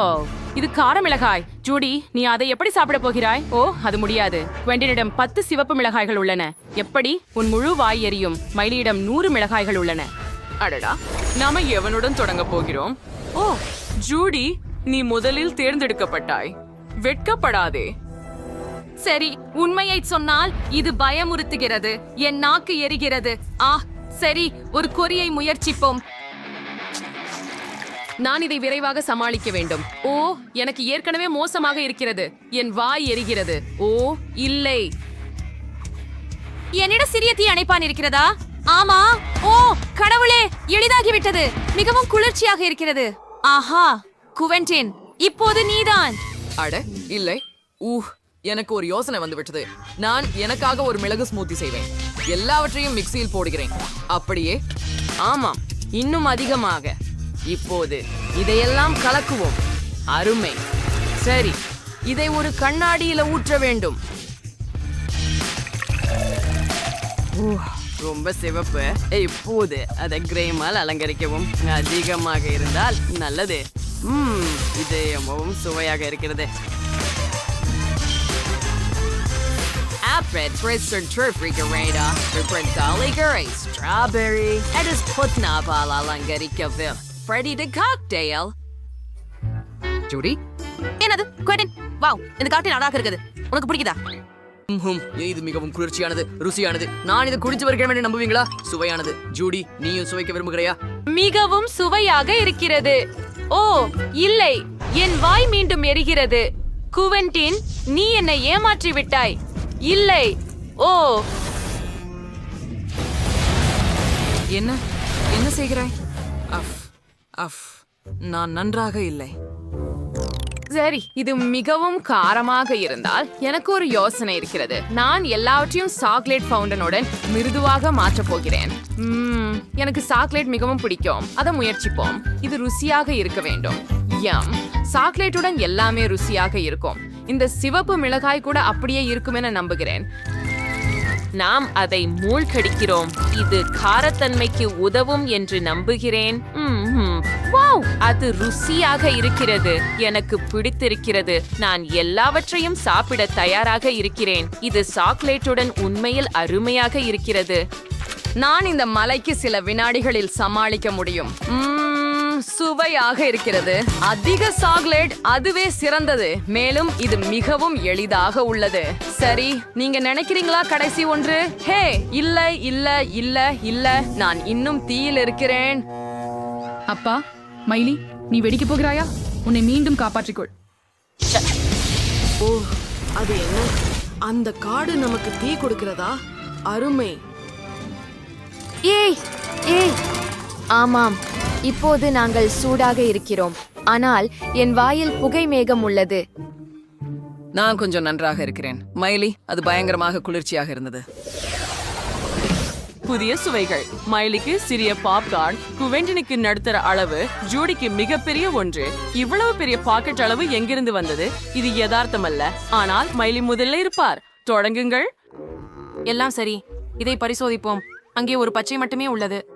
ஓ இது கார மிளகாய். ஜூடி நீ அதை எப்படி சாப்பிட போகிறாய்? ஓ அது முடியாது. குவெண்டினிடம் பத்து சிவப்பு மிளகாய்கள் உள்ளன. எப்படி? உன் முழு வாய் எரியும். மைலியிடம் நூறு மிளகாய்கள் உள்ளன. அடடா நாம எவனுடன் தொடங்க போகிறோம்? ஓ ஜூடி நீ முதலில் தேர்ந்தெடுக்கப்பட்டாய். வெட்கப்படாதே. சரி உண்மையை சொன்னால் இது பயமுறுத்துகிறது. என் நாக்கு எரிகிறது. ஆ சரி ஒரு கொரியை முயற்சிப்போம். நான் இதை விரைவாக சமாளிக்க வேண்டும். ஓ எனக்கு ஏற்கனவே மோசமாக இருக்கிறது. என் வாய் எரிகிறது. ஓ இல்லை. என்னிடம் சிறிய தீ அணைப்பான் இருக்கிறதா? ஆமா. ஓ கடவுளே எளிதாகிவிட்டது. மிகவும் குளிர்ச்சியாக இருக்கிறது. ஆஹா குவென்டின் இப்போது நீதான். அட இல்லை. ஊஹ் எனக்கு ஒரு யோசனை வந்து விட்டது நான் எனக்காக ஒரு மிளகு ஸ்மூத்தி செய்வேன். எல்லாவற்றையும் மிக்சியில் போடுகிறேன். அப்படியே? ஆமாம் இன்னும் அதிகமாக. இப்போது இதையெல்லாம் கலக்குவோம். அருமை. சரி இதை ஒரு கண்ணாடியில ஊற்ற வேண்டும். ரொம்ப சிவப்பு. இப்போது அதை கிரேமால் அலங்கரிக்கவும். அதிகமாக இருந்தால் நல்லது. உம் இது ரொம்பவும் சுவையாக இருக்கிறது. Après Tristan Refrigerator, Refrigerator, Strawberry, and his langarika alangarikavil. Freddy the Cocktail. Judy என்னது? குவென்டின் வாவ் இந்த காட்டு அழகாக இருக்குது. உனக்கு பிடிக்குதா? ம்ஹும், இது மிகவும் குளிர்ச்சியானது ருசியானது. நான் இதை குடிச்சு வருகிறேன் என்று நம்புவீங்களா? சுவையானது. ஜூடி நீயும் சுவைக்க விரும்புகிறையா? மிகவும் சுவையாக இருக்கிறது. ஓ இல்லை. என் வாய் மீண்டும் எரிகிறது. குவென்டின் நீ என்னை ஏமாற்றி விட்டாய். இல்லை. ஓ. என்ன? என்ன செய்கிறாய்? அஃப். அஃப் நான் நன்றாக இல்லை. சரி இது மிகவும் காரமாக இருந்தால் எனக்கு ஒரு யோசனை இருக்கிறது. நான் எல்லாவற்றையும் சாக்லேட் ஃபவுண்டனுடன் மிருதுவாக மாற்றப் போகிறேன். எனக்கு சாக்லேட் மிகவும் பிடிக்கும். அதை முயற்சிப்போம். இது ருசியாக இருக்க வேண்டும். யம் சாக்லேட்டுடன் எல்லாமே ருசியாக இருக்கும். இந்த சிவப்பு மிளகாய் கூட அப்படியே இருக்கும் என நம்புகிறேன். நாம் அதை மூழ்கடிக்கிறோம். இது காரத்தன்மைக்கு உதவும் என்று நம்புகிறேன். வாவ் அது ருசியாக இருக்கிறது. எனக்கு பிடித்திருக்கிறது. நான் எல்லாவற்றையும் சாப்பிட தயாராக இருக்கிறேன். இது சாக்லேட்டுடன் உண்மையில் அருமையாக இருக்கிறது. நான் இந்த மலைக்கு சில வினாடிகளில் சமாளிக்க முடியும். ம்ம், சுவையாக இருக்கிறது. அதிக சாக்லேட் அதுவே சிறந்தது. மேலும் இது மிகவும் எளிதாக உள்ளது. சரி நீங்க நினைக்கிறீங்களா கடைசி ஒன்று? ஹே இல்ல இல்ல இல்ல இல்ல. நான் இன்னும் தீயில் இருக்கிறேன். அப்பா மைலி நீ வெடிக்கப் போகிறாயா? உன்னை மீண்டும் காப்பாற்றிக்கொள். ஓ அது என்ன? அந்த காடு நமக்கு தீ கொடுக்கிறதா? அருமை. ஏய் ஏய். ஆமாம் இப்போது நாங்கள் சூடாக இருக்கிறோம். ஆனால் என் வாயில் புகை மேகம் உள்ளது. நான் கொஞ்சம் நன்றாக இருக்கிறேன். மைலி அது பயங்கரமாக குளிர்ச்சியாக இருந்தது. புதிய சுவைகள். மைலிக்கு சிறிய பாப்கார்ன் குவெண்டினுக்கு நடுத்தர அளவு ஜூடிக்கு மிகப்பெரிய ஒன்று. இவ்வளவு பெரிய பாக்கெட் அளவு எங்கிருந்து வந்தது? இது யதார்த்தமல்ல. ஆனால் மைலி முதல்ல இருப்பார். தொடங்குங்கள். எல்லாம் சரி. இதை பரிசோதிப்போம். அங்கே ஒரு பச்சை மட்டுமே உள்ளது.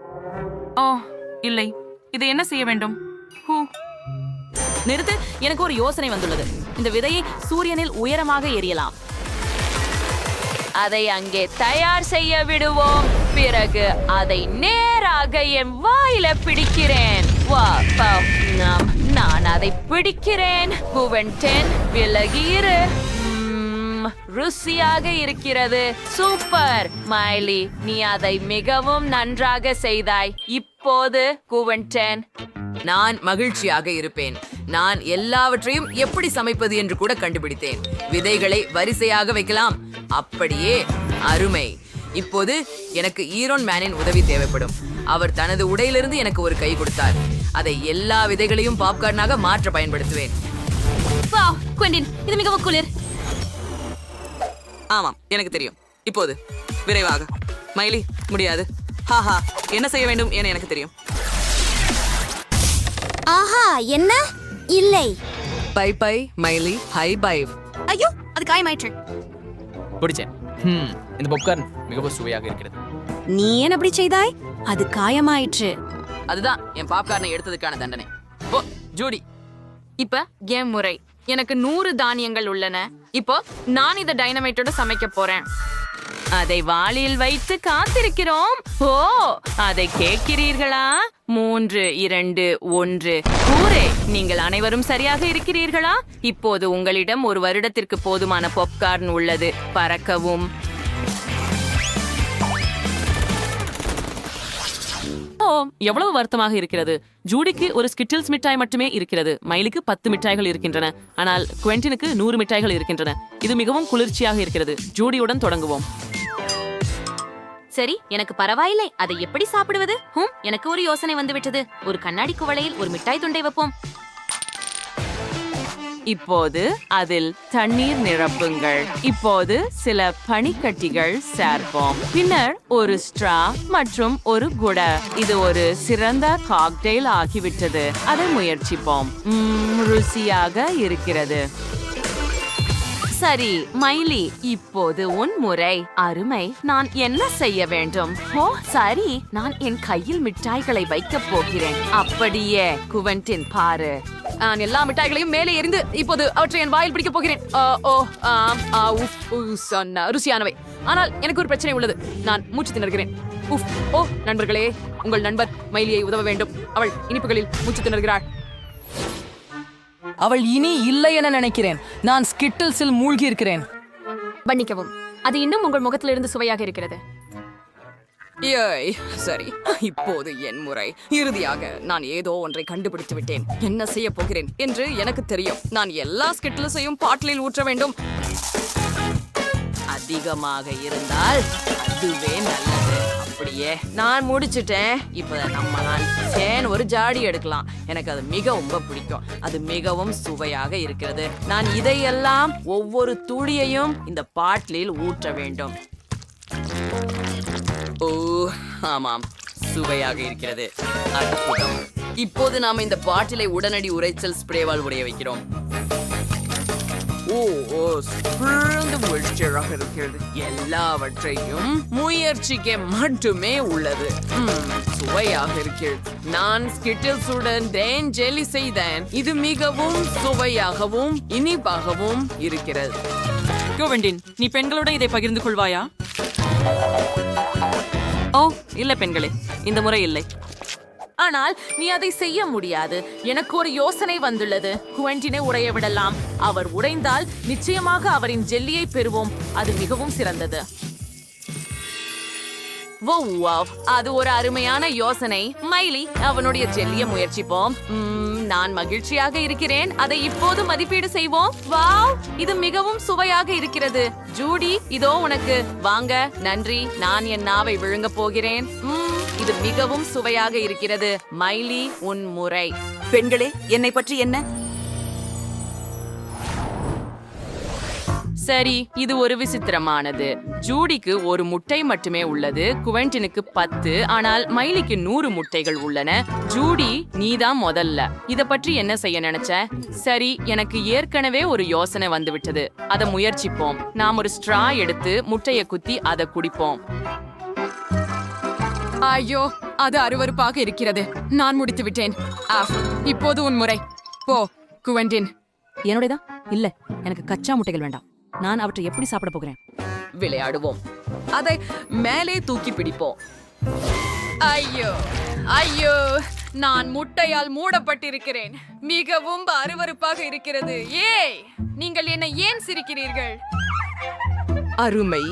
ஓ இல்லை. இதை என்ன செய்ய வேண்டும்? ஹூ. நிறுத்து எனக்கு ஒரு யோசனை வந்துள்ளது. இந்த விதையை சூரியனில் உயரமாக எரியலாம் அதை அங்கே தயார் செய்ய விடுவோம். பிறகு அதை நேராக என் வாயில பிடிக்கிறேன். வா பா, நான் அதை பிடிக்கிறேன். குவென்டென் விலகி இரு. ருசியாக இருக்கிறது. சூப்பர். மைலி நீ அதை மிகவும் நன்றாக செய்தாய். இப்போது குவென்டென் நான் மகிழ்ச்சியாக இருப்பேன். நான் எல்லாவற்றையும் எப்படி சமைப்பது என்று கூட கண்டுபிடித்தேன். விதைகளை வரிசையாக வைக்கலாம். அப்படியே அருமை. இப்போது எனக்கு ஈரோன் மேனின் உதவி தேவைப்படும். அவர் தனது உடையிலிருந்து எனக்கு ஒரு கை கொடுத்தார். அதை எல்லா விதைகளையும் பாப்கார்னாக மாற்ற பயன்படுத்துவேன். வாவ் குவென்டின் இது மிகவும் குளிர். ஆமாம் எனக்கு தெரியும். இப்போது விரைவாக. மைலி முடியாது. ஹாஹா என்ன செய்ய வேண்டும் என எனக்கு தெரியும். ஆஹா என்ன? இல்லை. Bye bye Maili high five ஐயோ அது காயமாயிற்று. பிடிச்சேன். ஹம், இந்த பாப்கார்ன் மிகவும் சுவையாக இருக்கிறது. நீ ஏன் அப்படி செய்தாய்? அது காயமாயிற்று. அதுதான் என் பாப்கார்னை எடுத்ததுக்கான தண்டனை. ஓ ஜூடி. இப்ப என் முறை. எனக்கு நூறு தானியங்கள் உள்ளன. இப்போ நான் இதை டைனமைட்டோட சமைக்க போறேன். அதை வாளியில் வைத்து காத்திருக்கிறோம். ஓ அதை கேட்கிறீர்களா? மூன்று இரண்டு ஒன்று. கூரே நீங்கள் அனைவரும் சரியாக இருக்கிறீர்களா? இப்போது உங்களிடம் ஒரு வருடத்திற்கு போதுமான பொப்கார்ன் உள்ளது. பறக்கவும். எவ்வளவு வருத்தமாக இருக்கிறது? ஜூடிக்கு ஒரு ஸ்கிட்டில்ஸ் மிட்டாய் மட்டுமே இருக்கிறது. மைலுக்கு பத்து மிட்டாய்கள் இருக்கின்றன. ஆனால் குவெண்டினுக்கு நூறு மிட்டாய்கள் இருக்கின்றன. இது மிகவும் குளிர்ச்சியாக இருக்கிறது. ஜூடியுடன் தொடங்குவோம். சரி எனக்கு பரவாயில்லை. அதை எப்படி சாப்பிடுவது? ஹும் எனக்கு ஒரு யோசனை வந்துவிட்டது. ஒரு கண்ணாடி குவளையில் ஒரு மிட்டாய் துண்டை வைப்போம். இப்போது அதில் தண்ணீர் நிரப்புங்கள். இப்போது சில பனிக்கட்டிகள் சேர்ப்போம். பின்னர் ஒரு ஸ்ட்ரா மற்றும் ஒரு குட. இது ஒரு சிறந்த காக்டெயில் ஆகிவிட்டது. அதை முயற்சிப்போம். ருசியாக இருக்கிறது. சரி மைலி இப்போது உன் முறை. அருமை நான் என்ன செய்ய வேண்டும்? ஓ சரி நான் என் கையில் மிட்டாய்களை வைக்கப் போகிறேன். அப்படியே குவன்டின் பாரு. நான் எல்லா மிட்டாய்களையும் மேலே எறிந்து இப்போது அவற்றை என் வாயில் பிடிக்கப் போகிறேன். ஓ ஆம், ஆ, உஃப், சொன்ன ருசியானவை. ஆனால் எனக்கு ஒரு பிரச்சனை உள்ளது. நான் மூச்சு திணறுகிறேன். உஃப் ஓ நண்பர்களே உங்கள் நண்பர் மைலியை உதவ வேண்டும். அவள் இனிப்புகளில் மூச்சு திணறுகிறாள். அவள் இனி இல்லை என நினைக்கிறேன். நான் ஸ்கிட்டில்ஸில் மூழ்கி இருக்கிறேன் மன்னிக்கவும் அது இன்னும் உங்கள் முகத்திலிருந்து சுவையாக இருக்கிறது. ஏய் சரி. இப்போது என் முறை. இறுதியாக நான் ஏதோ ஒன்றை கண்டுபிடித்து விட்டேன். என்ன செய்ய போகிறேன் என்று எனக்கு தெரியும். நான் எல்லா ஸ்கிட்டில்ஸையும் பாட்டிலில் ஊற்ற வேண்டும். அதிகமாக இருந்தால் அதுவே நல்லது. அப்படியே. நான் முடிச்சிட்டேன். இப்போ நம்ம நான் சேன் ஒரு ஜாடி எடுக்கலாம். எனக்கு அது மிக ரொம்ப பிடிக்கும். அது மிகவும் சுவையாக இருக்கிறது. நான் இதையெல்லாம் ஒவ்வொரு துளியையும் இந்த பாட்டிலில் ஊற்ற வேண்டும். ஓ ஆமாம். சுவையாக இருக்கிறது. அற்புதம். இப்போது நாம இந்த பாட்டிலை உடனடி உரைச்சல் ஸ்ப்ரேவால் உடைய வைக்கிறோம். ஓ ஓ சிறந்த முயற்சியாக இருக்கிறது. எல்லாவற்றையும் முயற்சிக்க மட்டுமே உள்ளது. ம், சுவையாக இருக்கிறது. நான் ஸ்கிட்டில்ஸுடன் தேன் செய்தேன். இது மிகவும் சுவையாகவும் இனிப்பாகவும் இருக்கிறது. குவெண்டின் நீ பெண்களோட இதை பகிர்ந்து கொள்வாயா? ஓ இல்ல பெண்களே. இந்த முறை இல்லை. ஆனால் நீ அதை செய்ய முடியாது. எனக்கு ஒரு யோசனை வந்துள்ளது. குவெண்டினை உடைய விடலாம். அவர் உடைந்தால் நிச்சயமாக அவரின் ஜெல்லியை பெறுவோம். அது மிகவும் சிறந்தது. வாவ் அது ஒரு அருமையான யோசனை. மைலி அவனுடைய ஜெல்லிய முயற்சிப்போம். நான் மகிழ்ச்சியாக இருக்கிறேன். அதை இப்போது மதிப்பீடு செய்வோம். வாவ் இது மிகவும் சுவையாக இருக்கிறது. ஜூடி இதோ உனக்கு. வாங்க நன்றி. நான் என் நாவை விழுங்க போகிறேன். இது மிகவும் சுவையாக இருக்கிறது. மைலி உன் முறை. பெண்களே என்னை பற்றி என்ன? சரி இது ஒரு விசித்திரமானது. ஜூடிக்கு ஒரு முட்டை மட்டுமே உள்ளது. குவென்டினுக்கு பத்து ஆனால் மைலிக்கு நூறு முட்டைகள் உள்ளன. ஜூடி நீதான் முதல்ல. இத பற்றி என்ன செய்ய நினைச்ச? சரி எனக்கு ஏற்கனவே ஒரு யோசனை வந்துவிட்டது. அதை முயற்சிப்போம். நாம் ஒரு ஸ்ட்ரா எடுத்து முட்டைய குத்தி அதை குடிப்போம். ஐயோ அது அருவருப்பாக இருக்கிறது. நான் முடித்து விட்டேன். ஆஃப் இப்போது உன் முறை. போ குவெண்டின். என்னுடையதா? இல்ல எனக்கு கச்சா முட்டைகள் வேண்டாம். நான் அவற்றை எப்படி சாப்பிட போகிறேன்? விளையாடுவோம். அதை மேலே தூக்கி பிடிப்போம். ஐயோ ஐயோ நான் முட்டையால் மூடப்பட்டிருக்கிறேன். மிகவும் அருவருப்பாக இருக்கிறது. ஏய் நீங்கள் என்னை ஏன் சிரிக்கிறீர்கள்? அருமை.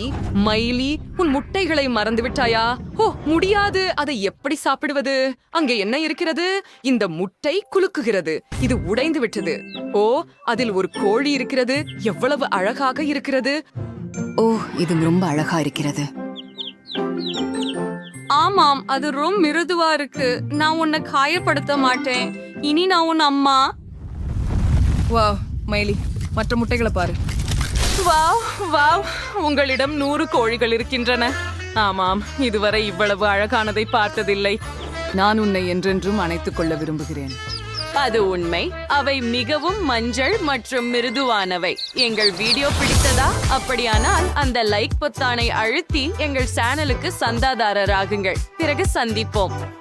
மயிலி உன் முட்டைகளை மறந்து விட்டாயா ஓ முடியாது. அதை எப்படி சாப்பிடுவது? அங்கே என்ன இருக்கிறது? இந்த முட்டை குலுக்குகிறது. இது உடைந்து விட்டது. ஓ அதில் ஒரு கோழி இருக்கிறது. எவ்வளவு அழகாக இருக்கிறது. ஓ இது ரொம்ப அழகா இருக்கிறது. ஆமாம் அது ரொம்ப மிருதுவா இருக்கு. நான் உன்னை காயப்படுத்த மாட்டேன். இனி நான் உன் அம்மா. வா மயிலி மற்ற முட்டைகளை பாரு. Wow wow. உங்களிடம் நூறு கோழிகள் இருக்கின்றன. ஆமாம் இதுவரை இவ்வளவு அழகானதை பார்த்ததில்லை. நான் உன்னை என்றென்றும் அணைத்துக் கொள்ள விரும்புகிறேன். அது உண்மை. அவை மிகவும் மஞ்சள் மற்றும் மிருதுவானவை. எங்கள் வீடியோ பிடித்ததா? அப்படியானால் அந்த லைக் பொத்தானை அழுத்தி எங்கள் சேனலுக்கு சந்தாதாரராகுங்கள். பிறகு சந்திப்போம்.